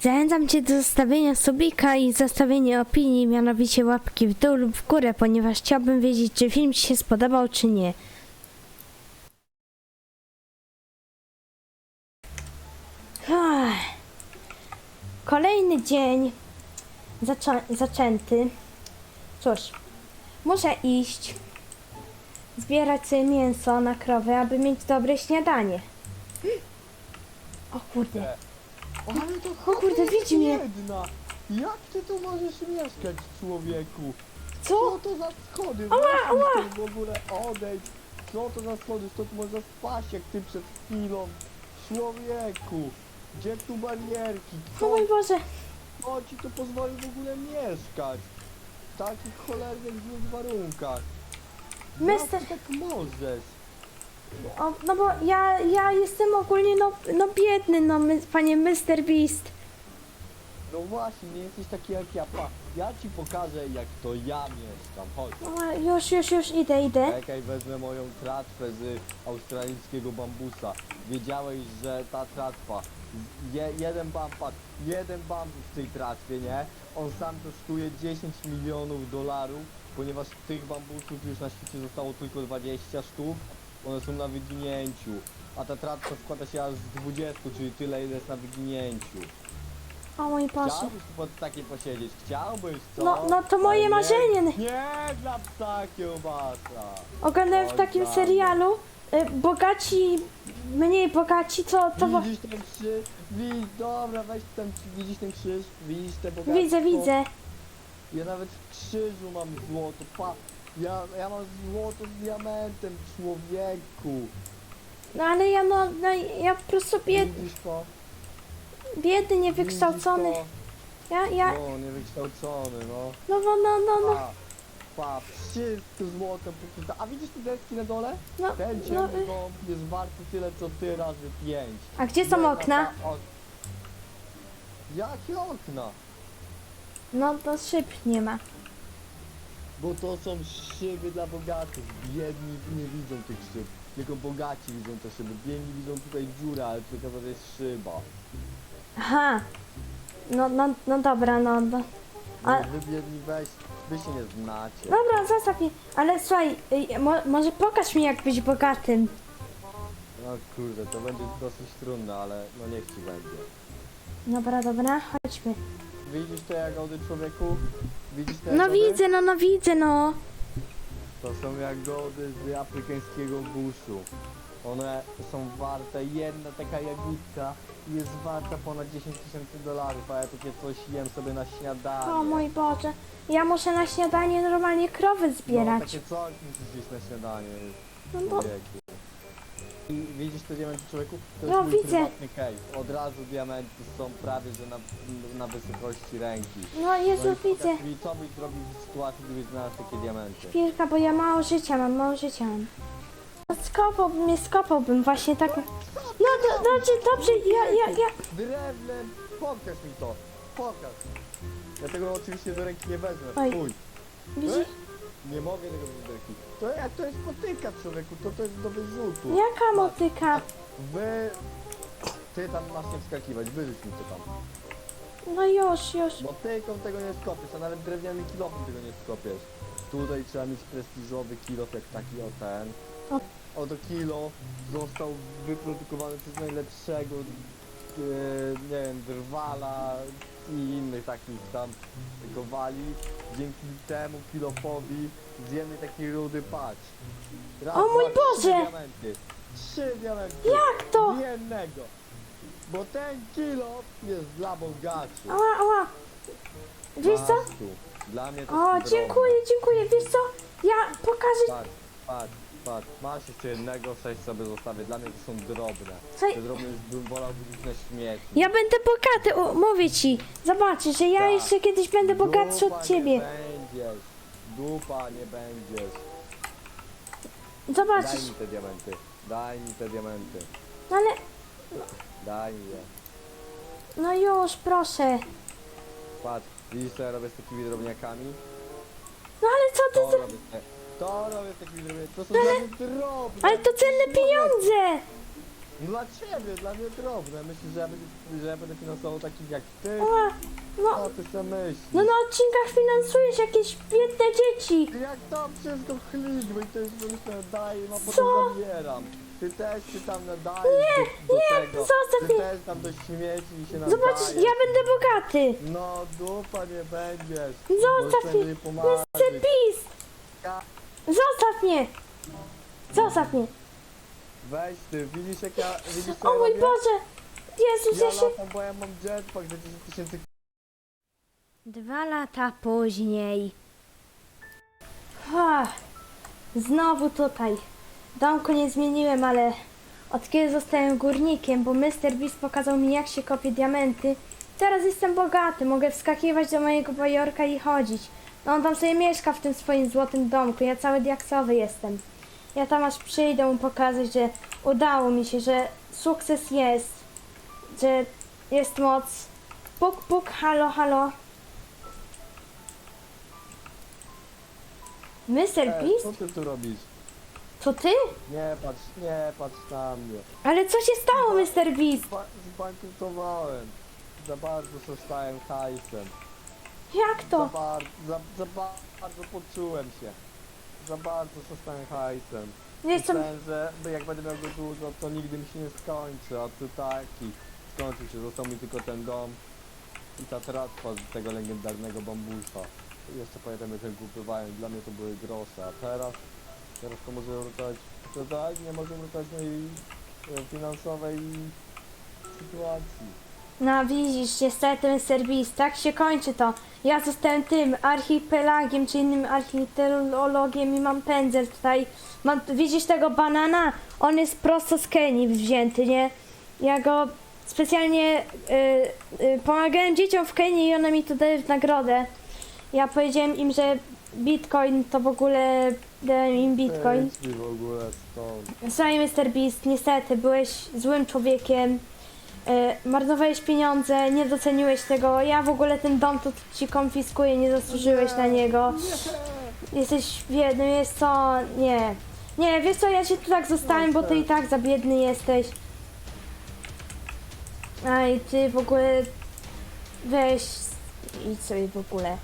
Zachęcam Cię do zostawienia subika i zostawienia opinii, mianowicie łapki w dół lub w górę, ponieważ chciałbym wiedzieć, czy film Ci się spodobał, czy nie. Kolejny dzień zaczą- zaczęty. Cóż, muszę iść zbierać sobie mięso na krowy, aby mieć dobre śniadanie. O kurde. Ale to O kurde, widzi mnie. Jedna. Jak ty tu możesz mieszkać, człowieku? Co? Co to za schody? Ała, Weź mi ała. stąd w ogóle odejdź. Co to za schody? Stąd można spaść jak ty przed chwilą. Człowieku, gdzie tu barierki? O Kto, mój Boże. kto ci tu pozwoli w ogóle mieszkać? W takich cholernych złych warunkach. Mister- Jak ty tak możesz? O, no bo ja, ja jestem ogólnie no, no biedny, no my, panie Mr. Beast. No właśnie, nie jesteś taki jak ja. Pa, ja ci pokażę jak to ja mieszkam. Chodź. O, już, już, już idę, idę. Czekaj, wezmę moją tratwę z australijskiego bambusa. Wiedziałeś, że ta tratwa, je, jeden bampak, jeden bambus w tej tratwie, nie? On sam kosztuje 10 milionów dolarów, ponieważ tych bambusów już na świecie zostało tylko 20 sztuk. One są na wyginięciu. A ta tratwa składa się aż z 20, czyli tyle ile jest na wyginięciu. O mój Boże. Chciałbyś pod takiej posiedzieć? Chciałbyś, co? No, no to moje Ale marzenie. Nie, nie dla psa kiełbasa. Oglądałem w Oj, takim serialu y, bogaci, mniej bogaci, co to... wo- Widzisz ten krzyż? Widzisz, dobra, weź ten, widzisz ten krzyż? Widzisz te bogactwo? Widzę, widzę. Ja nawet w krzyżu mam złoto, pa. Ja, ja mam złoto z diamentem, człowieku. No ale ja no, no ja po prostu bied, Widzisz to? biedny, niewykształcony. Widzisz Ja, to? ja, No, niewykształcony, no. no, no, no, no, no, Pa, pa, wszystko pokryte. A widzisz te deski na dole? no, Ten no. ciemny dom jest warty tyle, co ty razy pięć. A gdzie są Jedna okna? ta ok- Jakie okna? No to szyb nie ma. Bo to są szyby dla bogatych. Biedni nie widzą tych szyb. Tylko bogaci widzą te szyby. Biedni widzą tutaj dziurę, ale tylko to jest szyba. Aha. No, no, no dobra, no, no. A-. Wy biedni weź, wy się nie znacie. Dobra, zostaw. Ale słuchaj, y, mo, może pokaż mi jak być bogatym. No kurde, to będzie dosyć trudne, ale no niech ci będzie. Dobra, dobra, chodźmy. Widzisz te jagody człowieku? Widzisz te No jagody? widzę, no, no widzę, no. To są jagody z afrykańskiego buszu. One są warte, jedna taka jagódka jest warta ponad 10 tysięcy dolarów, a ja takie coś jem sobie na śniadanie. O mój Boże. Ja muszę na śniadanie normalnie krowy No, zbierać. takie coś musisz jeść na śniadanie, No bo, człowieku. I widzisz te diamenty człowieku? To No, jest mój widzę. prywatny cave. Od razu diamenty są prawie, że na, na wysokości ręki. no Jezu, No i widzę. mi, co byś zrobił w sytuacji, gdybyś znalazł takie diamenty? Chwilka, bo ja mało życia mam, mało życia mam. No, Skopałbym, mnie skopałbym właśnie tak. No do, dobrze, dobrze, ja, ja, ja. Drewnem, pokaż mi to, pokaż. Ja tego oczywiście do ręki nie wezmę, Oj. fuj. Widzisz? Nie mogę tego ręki. To jak to jest motyka człowieku, to to jest do wyrzutu. Jaka motyka? Wy... Ty tam masz nie wskakiwać, wyrzuć mi to tam. No już, już. Motyką tego nie skopiesz, a nawet drewnianym kilofem tego nie skopiesz. Tutaj trzeba mieć prestiżowy kilof jak taki o ten. Oto kilo został wyprodukowany przez najlepszego, e, nie wiem, drwala i innych takich tam kowali. Dzięki temu kilofowi z jednej takiej rudy patrz. Raz, O mój dwa, Trzy Boże! diamenty. Trzy diamenty. Jak to? Jednego. Bo ten kilo jest dla bogaczy. Ała, ała. Wiesz co? Tu. Dla mnie to O, jest dziękuję, dziękuję. Wiesz co? Ja pokażę. Patrz, patrz, patrz. Masz jeszcze jednego, sześć sobie zostawię. Dla mnie to są drobne. Te drobne już bym wolał wyrzucić na śmieci. Ja będę bogaty, o, mówię ci. Zobaczysz, że ja Tak. jeszcze kiedyś będę bogatszy Dupa od ciebie. nie będziesz. Dupa nie będziesz. Daj Zobaczysz. mi te diamenty. Daj mi te diamenty. No ale, Daj mi je. no już, proszę. Patrz, widzisz co ja robię z takimi drobniakami? No ale co To ty, robię z te... To robię takimi drobniakami. To są dla mnie drobne. ale to cenne pieniądze. Dla ciebie, dla mnie drobne. Myślisz, że ja będę, że ja będę finansował takich jak ty? A, no, Co ty sobie myślisz? no na odcinkach finansujesz jakieś biedne dzieci. Jak tam wszystko chligły, to jest myślę, daję, no Co? potem zabieram. Ty też się tam nadajesz Nie, do, do nie, tego. zostaw Ty mnie. też tam do śmieci się nadajesz. Zobacz, ja będę bogaty. No dupa nie będziesz. Zostaw Możesz mnie, sobie pomarzyć. Mr. Beast. Ja- Zostaw mnie. Zostaw mnie. Weź ty, widzisz jak ja, widzisz co O ja mój robię? Boże. Jezus, Ja ja się... latam, bo ja mam jetpack za 10 tysięcy Dwa lata później. Ha, znowu tutaj. Domku nie zmieniłem, ale od kiedy zostałem górnikiem, bo Mr. Beast pokazał mi jak się kopie diamenty, teraz jestem bogaty, mogę wskakiwać do mojego bajorka i chodzić. No on tam sobie mieszka w tym swoim złotym domku, ja cały diaksowy jestem. Ja tam aż przyjdę mu pokazać, że udało mi się, że sukces jest, że jest moc. Puk, puk, halo, halo. Mr. E, Beast? co ty tu robisz? To ty? Nie patrz, nie patrz na mnie. Ale co się stało, Mr. Beast? Zba zbankrutowałem. Za bardzo zostałem hajsem. Jak Za, to? bar za, za bardzo poczułem się. Za bardzo zostałem hajsem. Wiesz co, Myślałem, że jak będę miał go dużo, to nigdy mi się nie skończy, a tu taki. Skończył się, został mi tylko ten dom i ta tratwa z tego legendarnego bambusa. Jeszcze pamiętam jak kupowałem, dla mnie to były grosze, a teraz, teraz to może uratować, to tak, nie może uratować mojej e, finansowej sytuacji. no widzisz, niestety Mr. Beast, tak się kończy to. Ja zostałem tym archipelagiem, czy innym archeologiem i mam pędzel tutaj. Mam, widzisz tego banana? On jest prosto z Kenii wzięty, nie? Ja go specjalnie y, y, pomagałem dzieciom w Kenii i one mi to dały w nagrodę. Ja powiedziałem im, że bitcoin to w ogóle dałem im bitcoin. Mi w ogóle stąd. Słuchaj, Mr. Beast, niestety byłeś złym człowiekiem. E, marnowałeś pieniądze, nie doceniłeś tego. Ja w ogóle ten dom to ci konfiskuję, nie zasłużyłeś na niego. Jesteś biedny, jest co? Nie. Nie, wiesz co, ja się tu tak zostałem, bo ty i tak za biedny jesteś. Aj, ty w ogóle weź idź sobie w ogóle.